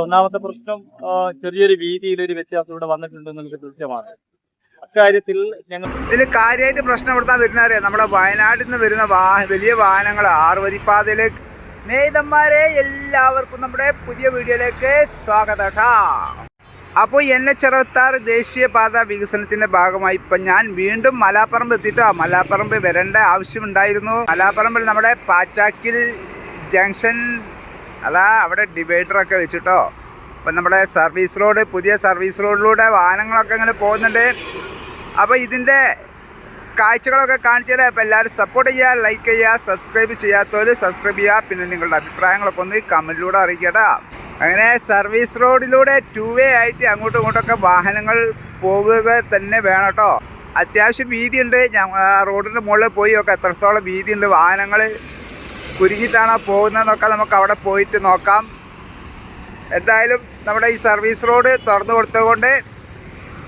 ഒന്നാമത്തെ പ്രശ്നം ചെറിയൊരു വീതിയിൽ ഒരു വ്യത്യാസം ഇവിടെ വന്നിട്ടുണ്ടെന്ന് ദൃശ്യമാണ് അക്കാര്യത്തിൽ ഞങ്ങൾ ഇതിൽ കാര്യമായിട്ട് പ്രശ്നം കൊടുത്താൽ വരുന്നവരെ നമ്മുടെ വയനാട്ടിൽ നിന്ന് വരുന്ന വലിയ വാഹനങ്ങൾ ആറുവരിപ്പാതയിലേക്ക് സ്നേഹിതന്മാരെ എല്ലാവർക്കും നമ്മുടെ പുതിയ വീഡിയോയിലേക്ക് സ്വാഗതം അപ്പോൾ എൻ എച്ച് അറുപത്താറ് ദേശീയപാത വികസനത്തിന്റെ ഭാഗമായി ഇപ്പം ഞാൻ വീണ്ടും മലാപ്പറമ്പ് എത്തിയിട്ടോ മലാപ്പറമ്പ് വരേണ്ട ആവശ്യമുണ്ടായിരുന്നു മലാപ്പറമ്പിൽ നമ്മുടെ പാച്ചാക്കിൽ ജംഗ്ഷൻ അതാ അവിടെ ഡിവൈഡറൊക്കെ വെച്ചിട്ടോ. അപ്പം നമ്മുടെ സർവീസ് റോഡ് പുതിയ സർവീസ് റോഡിലൂടെ വാഹനങ്ങളൊക്കെ ഇങ്ങനെ പോകുന്നുണ്ട്. അപ്പോൾ ഇതിന്റെ കാഴ്ചകളൊക്കെ കാണിച്ചാൽ അപ്പോൾ എല്ലാവരും സപ്പോർട്ട് ചെയ്യുക ലൈക്ക് ചെയ്യുക സബ്സ്ക്രൈബ് ചെയ്യാത്തവർ സബ്സ്ക്രൈബ് ചെയ്യുക. പിന്നെ നിങ്ങളുടെ അഭിപ്രായങ്ങളൊക്കെ ഒന്ന് കമന്റിലൂടെ അറിയിക്കട്ടാ അങ്ങനെ സർവീസ് റോഡിലൂടെ ടു വേ ആയിട്ട് അങ്ങോട്ടും ഇങ്ങോട്ടൊക്കെ വാഹനങ്ങൾ പോകുക തന്നെ വേണം കേട്ടോ. അത്യാവശ്യം വീതിയുണ്ട്. ആ റോഡിന്റെ മുകളിൽ പോയി ഒക്കെ എത്രത്തോളം വീതിയുണ്ട് വാഹനങ്ങൾ കുരുങ്ങിയിട്ടാണോ പോകുന്നതെന്നൊക്കെ നമുക്ക് അവിടെ പോയിട്ട് നോക്കാം. എന്തായാലും നമ്മുടെ ഈ സർവീസ് റോഡ് തുറന്നു കൊടുത്തുകൊണ്ട്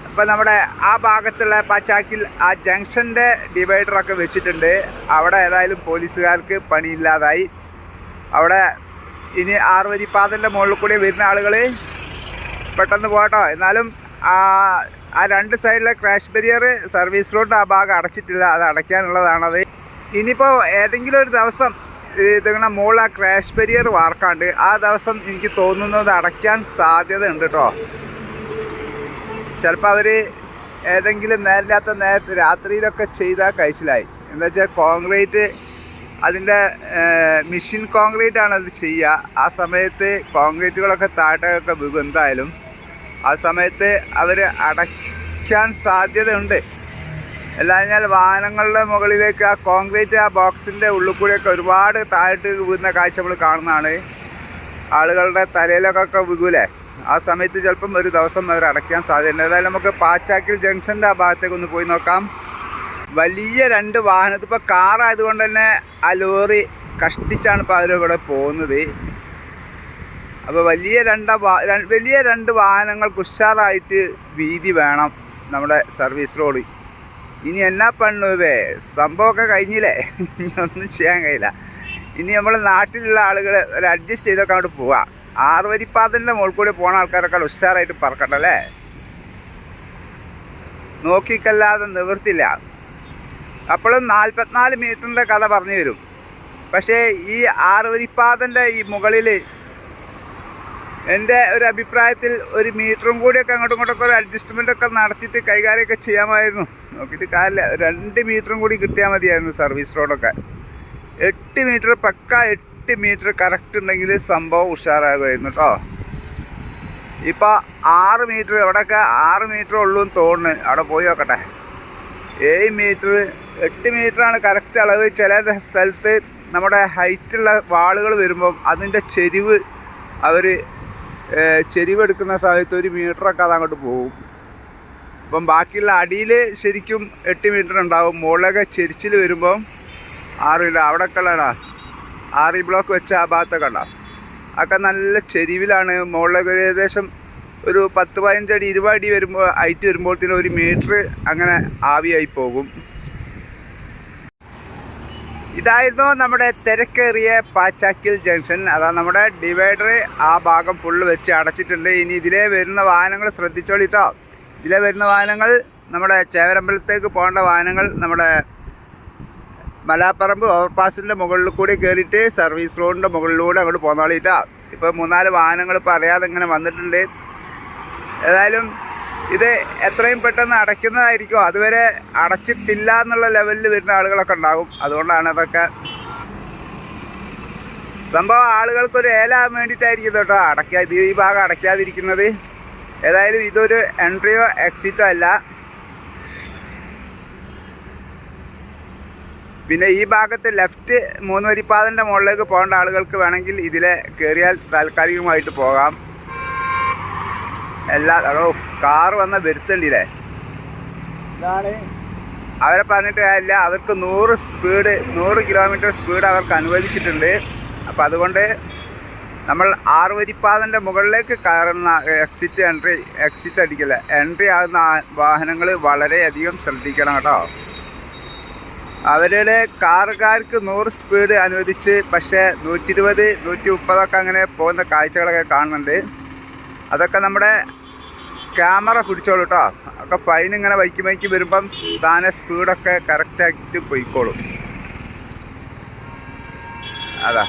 ഇപ്പം നമ്മുടെ ആ ഭാഗത്തുള്ള പച്ചാക്കിൽ ആ ജംഗ്ഷന്റെ ഡിവൈഡറൊക്കെ വെച്ചിട്ടുണ്ട്. അവിടെ ഏതായാലും പോലീസുകാർക്ക് പണിയില്ലാതായി. അവിടെ ഇനി ആറുവരിപ്പാതന്റെ മുകളിൽ കൂടി വരുന്ന ആളുകൾ പെട്ടെന്ന് പോകട്ടോ. എന്നാലും ആ ആ രണ്ട് സൈഡിലെ ക്രാഷ് ബരിയർ സർവീസ് റോഡ് ആ ഭാഗം അടച്ചിട്ടില്ല. അത് അടയ്ക്കാനുള്ളതാണത്. ഇനിയിപ്പോൾ ഏതെങ്കിലും ഒരു ദിവസം ഇതിങ്ങനെ മുകളിൽ ആ ക്രാഷ് ബരിയർ വാർക്കാണ്ട് ആ ദിവസം എനിക്ക് തോന്നുന്നത് അടയ്ക്കാൻ സാധ്യത ഉണ്ട് കേട്ടോ ചിലപ്പോൾ അവർ ഏതെങ്കിലും നേരില്ലാത്ത നേരത്തെ രാത്രിയിലൊക്കെ ചെയ്താൽ കഴിച്ചിലായി. എന്താ വെച്ചാൽ കോൺക്രീറ്റ് അതിന്റെ മെഷീൻ കോൺക്രീറ്റ് ആണ് അത് ചെയ്യുക ആ സമയത്ത് കോൺക്രീറ്റുകളൊക്കെ താഴ്ത്തൊക്കെ വീഴും എന്തായാലും. ആ സമയത്ത് അവർ അടയ്ക്കാൻ സാധ്യതയുണ്ട്. അല്ലാഞ്ഞാൽ വാഹനങ്ങളുടെ മുകളിലേക്ക് ആ കോൺക്രീറ്റ് ആ ബോക്സിന്റെ ഉള്ളിൽ കൂടെയൊക്കെ ഒരുപാട് താഴ്ത്ത് വീഴുന്ന കാഴ്ച നമ്മൾ കാണുന്നതാണ്. ആളുകളുടെ തലയിലൊക്കെ വീകൂലേ ആ സമയത്ത് ചിലപ്പം ഒരു ദിവസം അവർ അടയ്ക്കാൻ സാധ്യതയുണ്ട്. ഏതായാലും നമുക്ക് പാച്ചാക്കിൽ ജംഗ്ഷന്റെ ആ ഭാഗത്തേക്ക് ഒന്ന് പോയി നോക്കാം. വലിയ രണ്ട് വാഹനത്തിൽ ഇപ്പോൾ കാറായതുകൊണ്ട് തന്നെ ആ ലോറി കഷ്ടിച്ചാണ് ഇപ്പോൾ അവരിവിടെ പോകുന്നത്. അപ്പോൾ വലിയ രണ്ട വലിയ രണ്ട് വാഹനങ്ങൾക്ക് ഉഷാറായിട്ട് വീതി വേണം നമ്മുടെ സർവീസ് റോഡ്. ഇനി എന്നാ പണ്ണുവേ? സംഭവമൊക്കെ കഴിഞ്ഞില്ലേ? ഇനി ഒന്നും ചെയ്യാൻ കഴിയില്ല. ഇനി നമ്മൾ നാട്ടിലുള്ള ആളുകൾ ഒരു അഡ്ജസ്റ്റ് ചെയ്തൊക്കെ അങ്ങോട്ട് പോവാം. ആറുവരിപ്പാതന്റെ മുകളിൽ കൂടി പോണ ആൾക്കാരൊക്കെ ഉഷാറായിട്ട് പറക്കട്ടെ അല്ലേ? നോക്കിക്കല്ലാതെ നിവൃത്തില്ല അപ്പോഴും നാൽപ്പത്തിനാല് മീറ്ററിന്റെ കഥ പറഞ്ഞു വരും. പക്ഷേ ഈ ആറുവരിപ്പാതന്റെ ഈ മുകളിൽ എന്റെ ഒരു അഭിപ്രായത്തിൽ ഒരു മീറ്ററും കൂടിയൊക്കെ അങ്ങോട്ടും ഇങ്ങോട്ടൊക്കെ ഒരു അഡ്ജസ്റ്റ്മെന്റ് ഒക്കെ നടത്തിയിട്ട് കൈകാര്യമൊക്കെ ചെയ്യാമായിരുന്നു. നോക്കിയിട്ട് കാലില്ല രണ്ട് മീറ്ററും കൂടി കിട്ടിയാൽ മതിയായിരുന്നു സർവീസ് റോഡൊക്കെ എട്ട് മീറ്റർ പക്ക എട്ട് മീറ്റർ കറക്റ്റ് ഉണ്ടെങ്കിൽ സംഭവം ഉഷാറാകുമായിരുന്നു കേട്ടോ. ഇപ്പോൾ ആറ് മീറ്റർ എവിടെയൊക്കെ ആറ് മീറ്റർ ഉള്ളൂ എന്ന് തോന്നുന്നു. അവിടെ പോയി നോക്കട്ടെ. ഏഴ് മീറ്റർ എട്ട് മീറ്ററാണ് കറക്റ്റ് അളവ്. ചില സ്ഥലത്ത് നമ്മുടെ ഹൈറ്റുള്ള വാളുകൾ വരുമ്പം അതിന്റെ ചെരിവ് അവർ ചെരിവെടുക്കുന്ന സമയത്ത് ഒരു മീറ്ററൊക്കെ അത് അങ്ങോട്ട് പോകും. അപ്പം ബാക്കിയുള്ള അടിയിൽ ശരിക്കും എട്ട് മീറ്റർ ഉണ്ടാവും. മുകളിലൊക്കെ ചെരിച്ചിൽ വരുമ്പം ആറ് ആറില്ല അവിടെ ഉള്ളതാ. ആറി ബ്ലോക്ക് വെച്ച ആ ഭാഗത്തൊക്കെ ഉണ്ടാവും അതൊക്കെ നല്ല ചെരിവിലാണ്. മുകളിലൊക്കെ ഒരു ഏകദേശം ഒരു പത്ത് പതിനഞ്ചടി ഇരുപത് അടി വരുമ്പോൾ ഹൈറ്റ് വരുമ്പോഴത്തേനും ഒരു മീറ്റർ അങ്ങനെ ആവിയായി പോകും. ഇതായിരുന്നു നമ്മുടെ തിരക്കേറിയ പാച്ചാക്കിൽ ജംഗ്ഷൻ. അതാ നമ്മുടെ ഡിവൈഡർ ആ ഭാഗം ഫുള്ള് വെച്ച് അടച്ചിട്ടുണ്ട്. ഇനി ഇതിലെ വരുന്ന വാഹനങ്ങൾ ശ്രദ്ധിച്ചോളിട്ടോ ഇതിലെ വരുന്ന വാഹനങ്ങൾ നമ്മുടെ ചേവരമ്പലത്തേക്ക് പോകേണ്ട വാഹനങ്ങൾ നമ്മുടെ മലാപ്പറമ്പ് ഓവർപാസിന്റെ മുകളിൽ കൂടി കയറിയിട്ട് സർവീസ് റോഡിന്റെ മുകളിലൂടെ അങ്ങോട്ട് പോന്നോളിട്ടാ ഇപ്പോൾ മൂന്നാൽ വാഹനങ്ങൾ ഇപ്പോൾ അറിയാതെ ഇങ്ങനെ വന്നിട്ടുണ്ട്. ഏതായാലും ഇത് എത്രയും പെട്ടെന്ന് അടയ്ക്കുന്നതായിരിക്കും. അതുവരെ അടച്ചിട്ടില്ല എന്നുള്ള ലെവലിൽ വരുന്ന ആളുകളൊക്കെ ഉണ്ടാകും. അതുകൊണ്ടാണ് അതൊക്കെ സംഭവം ആളുകൾക്കൊരു ഏലാൻ വേണ്ടിയിട്ടായിരിക്കും കേട്ടോ. അടയ്ക്കാ ഈ ഭാഗം അടയ്ക്കാതിരിക്കുന്നത്. ഏതായാലും ഇതൊരു എൻട്രിയോ എക്സിറ്റോ അല്ല. പിന്നെ ഈ ഭാഗത്ത് ലെഫ്റ്റ് മൂന്ന് വരിപ്പാതന്റെ മുകളിലേക്ക് പോകേണ്ട ആളുകൾക്ക് വേണമെങ്കിൽ ഇതിലെ കയറിയാൽ താൽക്കാലികമായിട്ട് പോകാം. എല്ലാ അതോ കാറ് വന്ന വരുത്തണ്ടില്ലേ ഇതാണ്. അവരെ പറഞ്ഞിട്ട് കാര്യമില്ല. അവർക്ക് നൂറ് സ്പീഡ് നൂറ് കിലോമീറ്റർ സ്പീഡ് അവർക്ക് അനുവദിച്ചിട്ടുണ്ട്. അപ്പം അതുകൊണ്ട് നമ്മൾ ആറുവരിപ്പാതന്റെ മുകളിലേക്ക് കയറുന്ന എക്സിറ്റ് എൻട്രി എക്സിറ്റ് അടിക്കില്ല എൻട്രി ആകുന്ന വാഹനങ്ങൾ വളരെയധികം ശ്രദ്ധിക്കണം കേട്ടോ. അവരുടെ കാറുകാർക്ക് നൂറ് സ്പീഡ് അനുവദിച്ച് പക്ഷേ നൂറ്റി ഇരുപത് നൂറ്റി മുപ്പതൊക്കെ അങ്ങനെ പോകുന്ന കാഴ്ചകളൊക്കെ കാണുന്നുണ്ട്. അതൊക്കെ നമ്മുടെ ക്യാമറ പിടിച്ചോളൂ കേട്ടോ ഒക്കെ ഫൈൻ ഇങ്ങനെ ബൈക്ക് ബൈക്ക് വരുമ്പം താനെ സ്പീഡൊക്കെ കറക്റ്റായിട്ട് പോയിക്കോളും. അതാ.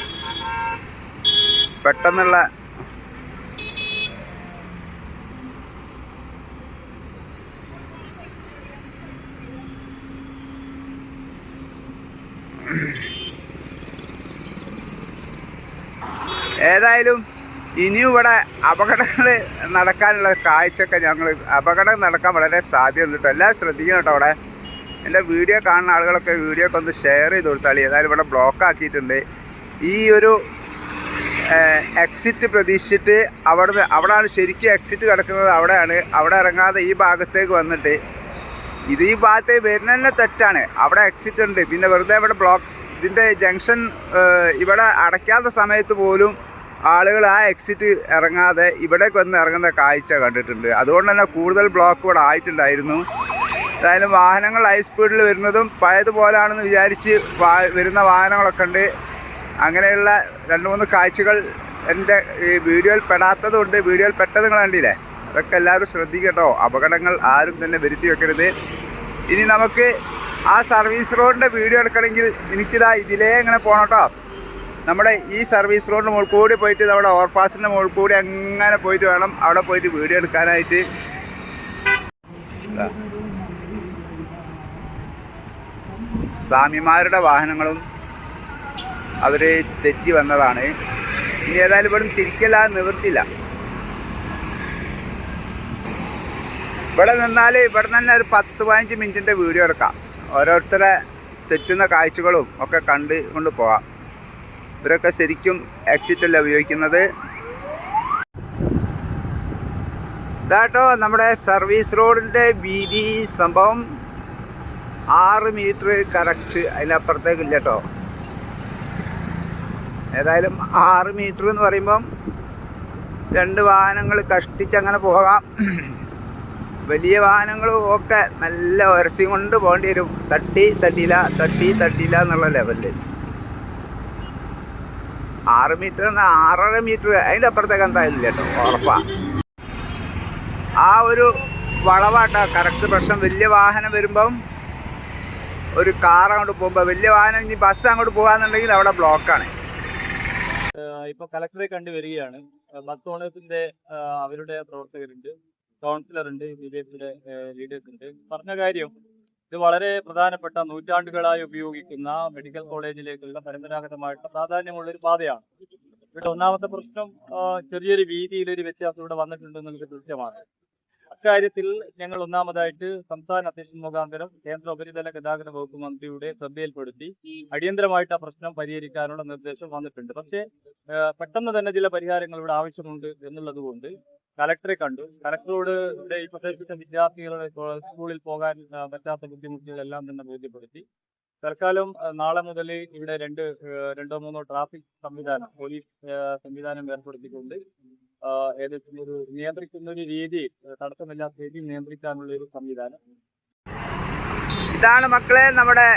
പെട്ടെന്നുള്ള ഏതായാലും ഇനിയും ഇവിടെ അപകടങ്ങൾ നടക്കാനുള്ള കാഴ്ചയൊക്കെ ഞങ്ങൾ അപകടം നടക്കാൻ വളരെ സാധ്യതയുണ്ട് കേട്ടോ. എല്ലാം ശ്രദ്ധിക്കണം കേട്ടോ അവിടെ. എന്റെ വീഡിയോ കാണുന്ന ആളുകളൊക്കെ വീഡിയോ ഒക്കെ ഒന്ന് ഷെയർ ചെയ്ത് കൊടുത്താളി ഏതായാലും ഇവിടെ ബ്ലോക്ക് ആക്കിയിട്ടുണ്ട്. ഈ ഒരു എക്സിറ്റ് പ്രതീക്ഷിച്ചിട്ട് അവിടുന്ന് അവിടെയാണ് ശരിക്കും എക്സിറ്റ് കിടക്കുന്നത്. അവിടെയാണ്. അവിടെ ഇറങ്ങാതെ ഈ ഭാഗത്തേക്ക് വന്നിട്ട്. ഇത് ഈ ഭാഗത്തേക്ക് വരുന്ന തന്നെ തെറ്റാണ്. അവിടെ എക്സിറ്റ് ഉണ്ട്. പിന്നെ വെറുതെ ഇവിടെ ബ്ലോക്ക് ഇതിന്റെ ജംഗ്ഷൻ ഇവിടെ അടയ്ക്കാത്ത സമയത്ത് പോലും ആളുകൾ ആ എക്സിറ്റ് ഇറങ്ങാതെ ഇവിടേക്ക് വന്ന് ഇറങ്ങുന്ന കാഴ്ച കണ്ടിട്ടുണ്ട്. അതുകൊണ്ട് തന്നെ കൂടുതൽ ബ്ലോക്ക് ഇവിടെ ആയിട്ടുണ്ടായിരുന്നു. എന്തായാലും വാഹനങ്ങൾ ഹൈ സ്പീഡിൽ വരുന്നതും പഴയതുപോലാണെന്ന് വിചാരിച്ച് വരുന്ന വാഹനങ്ങളൊക്കെ ഉണ്ട്. അങ്ങനെയുള്ള രണ്ട് മൂന്ന് കാഴ്ചകൾ എന്റെ ഈ വീഡിയോയിൽ പെടാത്തതുകൊണ്ട് വീഡിയോയിൽ പെട്ടത് നിങ്ങൾ കണ്ടില്ലേ? അതൊക്കെ എല്ലാവരും ശ്രദ്ധിക്കട്ടോ. അപകടങ്ങൾ ആരും തന്നെ വരുത്തി വെക്കരുത്. ഇനി നമുക്ക് ആ സർവീസ് റോഡിന്റെ വീഡിയോ എടുക്കണമെങ്കിൽ എനിക്കിതാ ഇതിലേ ഇങ്ങനെ പോകണം കേട്ടോ നമ്മുടെ ഈ സർവീസ് റോഡിന് മുകളിൽ കൂടി പോയിട്ട് നമ്മുടെ ഓവർപാസിന്റെ മുകളിൽ കൂടി അങ്ങനെ പോയിട്ട് വേണം അവിടെ പോയിട്ട് വീഡിയോ എടുക്കാനായിട്ട്. സ്വാമിമാരുടെ വാഹനങ്ങളും അവർ തെറ്റി വന്നതാണ്. ഇനി ഏതായാലും ഇവിടെ തിരിക്കല്ലാതെ നിവൃത്തിയില്ല. ഇവിടെ നിന്നാൽ ഇവിടെ തന്നെ ഒരു പത്ത് പതിനഞ്ച് മിനിറ്റിന്റെ വീഡിയോ എടുക്കാം. ഓരോരുത്തരെ തെറ്റുന്ന കാഴ്ചകളും ഒക്കെ കണ്ട് കൊണ്ട് പോവാം. ഇവരൊക്കെ ശരിക്കും എക്സിറ്റ് അല്ല ഉപയോഗിക്കുന്നത്? ഇതാട്ടോ നമ്മുടെ സർവീസ് റോഡിന്റെ വീതി സംഭവം ആറ് മീറ്റർ കറക്റ്റ് അതിനപ്പുറത്തേക്ക് ഇല്ല കേട്ടോ ഏതായാലും ആറ് മീറ്റർ എന്ന് പറയുമ്പം രണ്ട് വാഹനങ്ങൾ കഷ്ടിച്ച് അങ്ങനെ പോകാം. വലിയ വാഹനങ്ങളും ഒക്കെ നല്ല ഉരസി കൊണ്ട് പോകേണ്ടി വരും. തട്ടി തട്ടിയില്ല തട്ടി തട്ടിയില്ല എന്നുള്ള ലെവലിൽ ആറ് മീറ്റർ എന്ന ആറര മീറ്റർ. അതിന്റെ അപ്പുറത്തേക്ക് എന്തായാലും കേട്ടോ ഉറപ്പാ. ആ ഒരു വളവാട്ടോ കറക്റ്റ് പ്രശ്നം. വലിയ വാഹനം വരുമ്പം ഒരു കാർ അങ്ങോട്ട് പോകുമ്പോൾ വലിയ വാഹനം ഇനി ബസ് അങ്ങോട്ട് പോകാന്നുണ്ടെങ്കിൽ അവിടെ ബ്ലോക്കാണ് ഇപ്പൊ കലക്ടറെ കണ്ടു വരികയാണ്. മത്തോണത്തിന്റെ അവരുടെ പ്രവർത്തകരുണ്ട് കൗൺസിലർ ഉണ്ട് ബി ജെ പിയുടെ ലീഡേഴ്സ് ഉണ്ട്. പറഞ്ഞ കാര്യം ഇത് വളരെ പ്രധാനപ്പെട്ട നൂറ്റാണ്ടുകളായി ഉപയോഗിക്കുന്ന മെഡിക്കൽ കോളേജിലേക്കുള്ള പരമ്പരാഗതമായിട്ടുള്ള പ്രാധാന്യമുള്ള ഒരു പാതയാണ്. ഇവിടെ ഒന്നാമത്തെ പ്രശ്നം ചെറിയൊരു വീതിയിലൊരു വ്യത്യാസം ഇവിടെ വന്നിട്ടുണ്ട് എന്നുള്ളത് കൃത്യമാണ്. അക്കാര്യത്തിൽ ഞങ്ങൾ ഒന്നാമതായിട്ട് സംസ്ഥാന അധ്യക്ഷൻ മുഖാന്തരം കേന്ദ്ര ഉപരിതല ഗതാഗത വകുപ്പ് മന്ത്രിയുടെ ശ്രദ്ധയിൽപ്പെടുത്തി അടിയന്തരമായിട്ട് ആ പ്രശ്നം പരിഹരിക്കാനുള്ള നിർദ്ദേശം വന്നിട്ടുണ്ട്. പക്ഷേ പെട്ടെന്ന് തന്നെ ചില പരിഹാരങ്ങൾ ഇവിടെ ആവശ്യമുണ്ട് എന്നുള്ളത് കൊണ്ട് കലക്ടറെ കണ്ടു. കലക്ടറോട് ഇവിടെ പ്രദേശത്തെ വിദ്യാർത്ഥികളുടെ സ്കൂളിൽ പോകാൻ പറ്റാത്ത ബുദ്ധിമുട്ടുകളെല്ലാം തന്നെ ബോധ്യപ്പെടുത്തി. തൽക്കാലം നാളെ മുതൽ ഇവിടെ രണ്ട് രണ്ടോ മൂന്നോ ട്രാഫിക് സംവിധാനം പോലീസ് സംവിധാനം ഏർപ്പെടുത്തിക്കൊണ്ട് ഏകദേശം ഒരു നിയന്ത്രിക്കുന്ന ഒരു രീതി തടസ്സമില്ലാത്ത രീതിയിൽ നിയന്ത്രിക്കാനുള്ള ഒരു സംവിധാനം. ഇതാണ് മക്കളെ നമ്മുടെ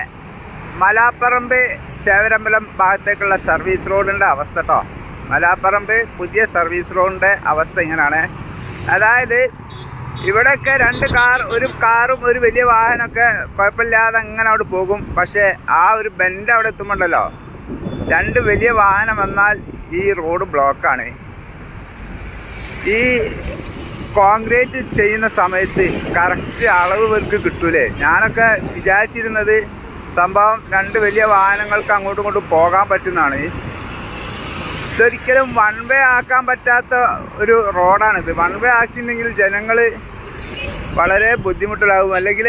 മലാപ്പറമ്പ് ചേവരമ്പലം ഭാഗത്തേക്കുള്ള സർവീസ് റോഡിന്റെ അവസ്ഥ കേട്ടോ. മലാപ്പറമ്പ് പുതിയ സർവീസ് റോഡിന്റെ അവസ്ഥ ഇങ്ങനെയാണ്. അതായത് ഇവിടെയൊക്കെ രണ്ട് കാർ ഒരു കാറും ഒരു വലിയ വാഹനമൊക്കെ കുഴപ്പമില്ലാതെ അങ്ങനെ അവിടെ പോകും. പക്ഷേ ആ ഒരു ബെൻഡ് അവിടെ എത്തുമ്പോണ്ടല്ലോ രണ്ട് വലിയ വാഹനം വന്നാൽ ഈ റോഡ് ബ്ലോക്കാണ് ഈ കോൺക്രീറ്റ് ചെയ്യുന്ന സമയത്ത് കറക്റ്റ് അളവ് പേർക്ക് കിട്ടൂലേ? ഞാനൊക്കെ വിചാരിച്ചിരുന്നത് സംഭവം രണ്ട് വലിയ വാഹനങ്ങൾക്ക് അങ്ങോട്ടും ഇങ്ങോട്ടും പോകാൻ പറ്റുന്നതാണ്. ഇതൊരിക്കലും വൺ വേ ആക്കാൻ പറ്റാത്ത ഒരു റോഡാണിത്. വൺ വേ ആക്കിയിട്ടുണ്ടെങ്കിൽ ജനങ്ങൾ വളരെ ബുദ്ധിമുട്ടിലാകും അല്ലെങ്കിൽ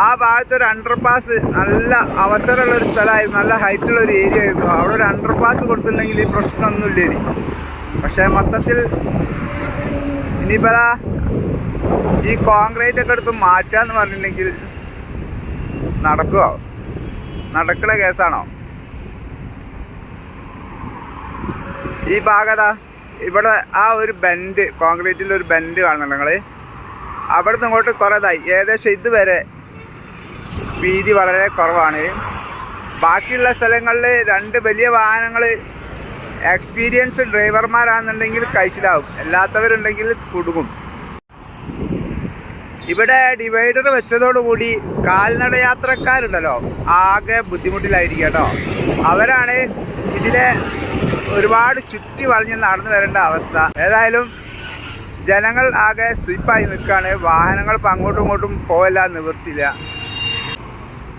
ആ ഭാഗത്ത് ഒരു അണ്ടർപാസ് നല്ല അവസരമുള്ള ഒരു സ്ഥലമായിരുന്നു. നല്ല ഹൈറ്റുള്ള ഒരു ഏരിയ ആയിരുന്നു. അവിടെ ഒരു അണ്ടർപാസ് കൊടുത്തിട്ടുണ്ടെങ്കിൽ ഈ പ്രശ്നമൊന്നുമില്ല ഇനി പക്ഷേ മൊത്തത്തിൽ ഇനിയിപ്പോൾ ഈ കോൺക്രീറ്റ് ഒക്കെ എടുത്ത് മാറ്റാന്ന് പറഞ്ഞിട്ടുണ്ടെങ്കിൽ നടക്കുമോ നടക്കുന്ന കേസാണോ? ഈ ഭാഗത ഇവിടെ ആ ഒരു ബെൻഡ് കോൺക്രീറ്റിന്റെ ഒരു ബെൻഡ് കാണുന്നുണ്ട് നിങ്ങൾ അവിടെ നിന്ന് ഇങ്ങോട്ട് കുറേതായി. ഏകദേശം ഇതുവരെ വീതി വളരെ കുറവാണ്. ബാക്കിയുള്ള സ്ഥലങ്ങളിൽ രണ്ട് വലിയ വാഹനങ്ങൾ എക്സ്പീരിയൻസ് ഡ്രൈവർമാരാണെന്നുണ്ടെങ്കിൽ കഴിച്ചിലാവും. അല്ലാത്തവരുണ്ടെങ്കിൽ കുടുങ്ങും. ഇവിടെ ഡിവൈഡർ വെച്ചതോടുകൂടി കാൽനട യാത്രക്കാരുണ്ടല്ലോ ആകെ ബുദ്ധിമുട്ടിലായിരിക്കും കേട്ടോ. അവരാണ് ഇതിലെ ഒരുപാട് ചുറ്റി വളഞ്ഞ് നടന്നു വരേണ്ട അവസ്ഥ. ഏതായാലും ജനങ്ങൾ ആകെ സ്വീപ്പായി നിൽക്കുകയാണ്. വാഹനങ്ങൾ ഇപ്പം അങ്ങോട്ടും ഇങ്ങോട്ടും പോകല്ല നിവൃത്തില്ല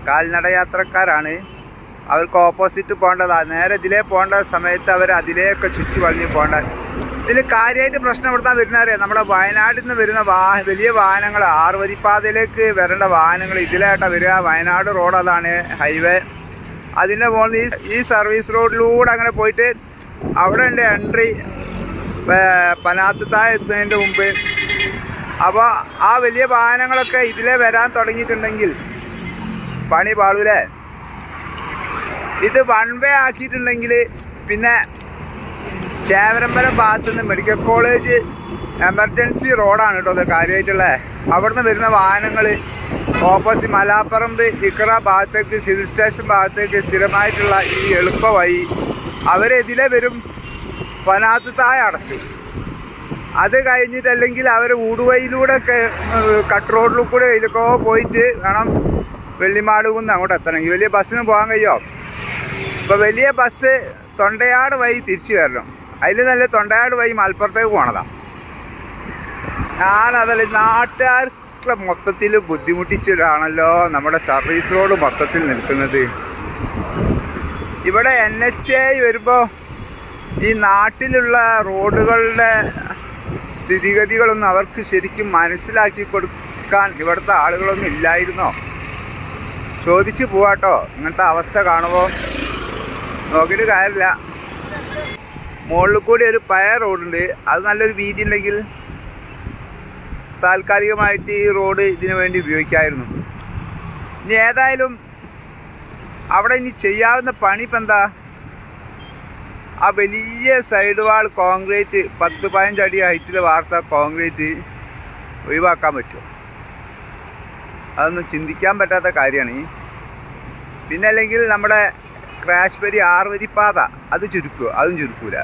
കാൽനട യാത്രക്കാരാണ് അവർക്ക് ഓപ്പോസിറ്റ് പോകേണ്ടതാണ് നേരെ ഇതിലേ പോകേണ്ട സമയത്ത് അവർ അതിലേക്ക് ചുറ്റി വളഞ്ഞ് പോകേണ്ട. ഇതിൽ കാര്യമായിട്ട് പ്രശ്നം കൊടുത്താൽ വരുന്നവരെ നമ്മുടെ വയനാട്ടിൽ നിന്ന് വരുന്ന വാ വലിയ വാഹനങ്ങൾ ആറുവരിപ്പാതയിലേക്ക് വരേണ്ട വാഹനങ്ങൾ ഇതിലായിട്ടാണ് വരിക. വയനാട് റോഡ് അതാണ് ഹൈവേ. അതിന്റെ പോകുന്ന ഈ സർവീസ് റോഡിലൂടെ അങ്ങനെ പോയിട്ട് അവിടെ ഉണ്ട് എൻട്രി പനാത്തത്തായ എത്തുന്നതിന്റെ മുമ്പ്. അപ്പോൾ ആ വലിയ വാഹനങ്ങളൊക്കെ ഇതിലേ വരാൻ തുടങ്ങിയിട്ടുണ്ടെങ്കിൽ പണി പാളൂലേ? ഇത് വൺ വേ ആക്കിയിട്ടുണ്ടെങ്കിൽ പിന്നെ ചേവരമ്പലം ഭാഗത്തു നിന്ന് മെഡിക്കൽ കോളേജ് എമർജൻസി റോഡാണ് കേട്ടോ അത് കാര്യമായിട്ടുള്ളത് അവിടുന്ന് വരുന്ന വാഹനങ്ങൾ ഓപ്പോസിറ്റ് മലാപ്പറമ്പ് ഇക്കറ ഭാഗത്തേക്ക് സിവിൽ സ്റ്റേഷൻ ഭാഗത്തേക്ക് സ്ഥിരമായിട്ടുള്ള ഈ എളുപ്പ വഴി അവരെതിലെ വരും പനാത്ത് തായ അടച്ചു. അത് കഴിഞ്ഞിട്ടല്ലെങ്കിൽ അവർ ഊടുവയിലൂടെ കട്ട് റോഡിൽ കൂടെ ഇതിലൊക്കെ പോയിട്ട് വേണം വെള്ളിമാട് കുന്ന് അങ്ങോട്ട് എത്തണമെങ്കിൽ. വലിയ ബസ്സിന് പോകാൻ കഴിയുമോ ഇപ്പോൾ വലിയ ബസ് തൊണ്ടയാട് വഴി തിരിച്ചു വരണം. അതിൽ നല്ല തൊണ്ടയാട് വഴി മലപ്പുറത്തേക്ക് പോണതാണ് ഞാനതല്ല നാട്ടുകാർക്ക് മൊത്തത്തിൽ ബുദ്ധിമുട്ടിച്ചിട്ടാണല്ലോ നമ്മുടെ സർവീസ് റോഡ് മൊത്തത്തിൽ നിൽക്കുന്നത്. ഇവിടെ എൻ എച്ച് ഐ വരുമ്പോൾ ഈ നാട്ടിലുള്ള റോഡുകളുടെ സ്ഥിതിഗതികളൊന്നും അവർക്ക് ശരിക്കും മനസ്സിലാക്കി കൊടുക്കാൻ ഇവിടുത്തെ ആളുകളൊന്നും ഇല്ലായിരുന്നോ? ചോദിച്ചു പോവാട്ടോ. ഇങ്ങനത്തെ അവസ്ഥ കാണുമ്പോൾ നോക്കിയിട്ട് കാര്യമില്ല. മുകളിൽ കൂടി ഒരു പഴയ റോഡുണ്ട്. അത് നല്ലൊരു വീതി ഉണ്ടെങ്കിൽ താൽക്കാലികമായിട്ട് ഈ റോഡ് ഇതിനു വേണ്ടി ഉപയോഗിക്കായിരുന്നു. ഇനി ഏതായാലും അവിടെ ഇനി ചെയ്യാവുന്ന പണി ഇപ്പം എന്താ? ആ വലിയ സൈഡ് വാൾ കോൺക്രീറ്റ് പത്ത് പതിനഞ്ച് അടി ഹൈറ്റിൽ വാർത്ത കോൺക്രീറ്റ് ഒഴിവാക്കാൻ പറ്റുമോ? അതൊന്നും ചിന്തിക്കാൻ പറ്റാത്ത കാര്യമാണ്. പിന്നെ അല്ലെങ്കിൽ നമ്മുടെ ക്രാഷ് വരി ആറ് പാത അത് ചുരുക്കുക അതും ചുരുക്കൂല.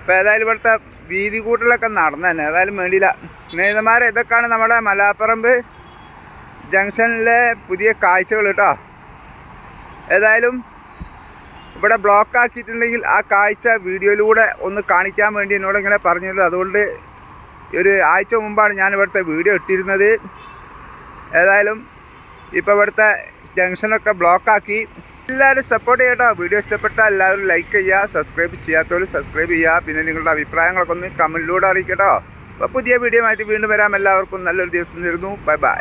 ഇപ്പം ഏതായാലും ഇവിടുത്തെ വീതി കൂട്ടലൊക്കെ നടന്നു തന്നെ. ഏതായാലും വേണ്ടിയില്ല. സ്നേഹിതന്മാരെ ഇതൊക്കെയാണ് നമ്മുടെ മലാപ്പറമ്പ് ജംഗ്ഷനിലെ പുതിയ കാഴ്ചകൾ കേട്ടോ. ഏതായാലും ഇവിടെ ബ്ലോക്ക് ആക്കിയിട്ടുണ്ടെങ്കിൽ ആ കാഴ്ച വീഡിയോയിലൂടെ ഒന്ന് കാണിക്കാൻ വേണ്ടി എന്നോട് ഇങ്ങനെ പറഞ്ഞത് അതുകൊണ്ട് ഒരു ആഴ്ച മുമ്പാണ് ഞാൻ ഇവിടുത്തെ വീഡിയോ ഇട്ടിരുന്നത്. ഏതായാലും ഇപ്പോൾ ഇവിടുത്തെ ജംഗ്ഷനൊക്കെ ബ്ലോക്കാക്കി എല്ലാവരും സപ്പോർട്ട് ചെയ്യട്ടോ. വീഡിയോ ഇഷ്ടപ്പെട്ടാൽ എല്ലാവരും ലൈക്ക് ചെയ്യുക സബ്സ്ക്രൈബ് ചെയ്യാത്തവർ സബ്സ്ക്രൈബ് ചെയ്യുക. പിന്നെ നിങ്ങളുടെ അഭിപ്രായങ്ങളൊക്കെ ഒന്ന് കമന്റിലൂടെ അറിയിക്കട്ടോ. അപ്പോൾ പുതിയ വീഡിയോ ആയിട്ട് വീണ്ടും വരാം. എല്ലാവർക്കും നല്ലൊരു ദിവസം തരുന്നു. Bye bye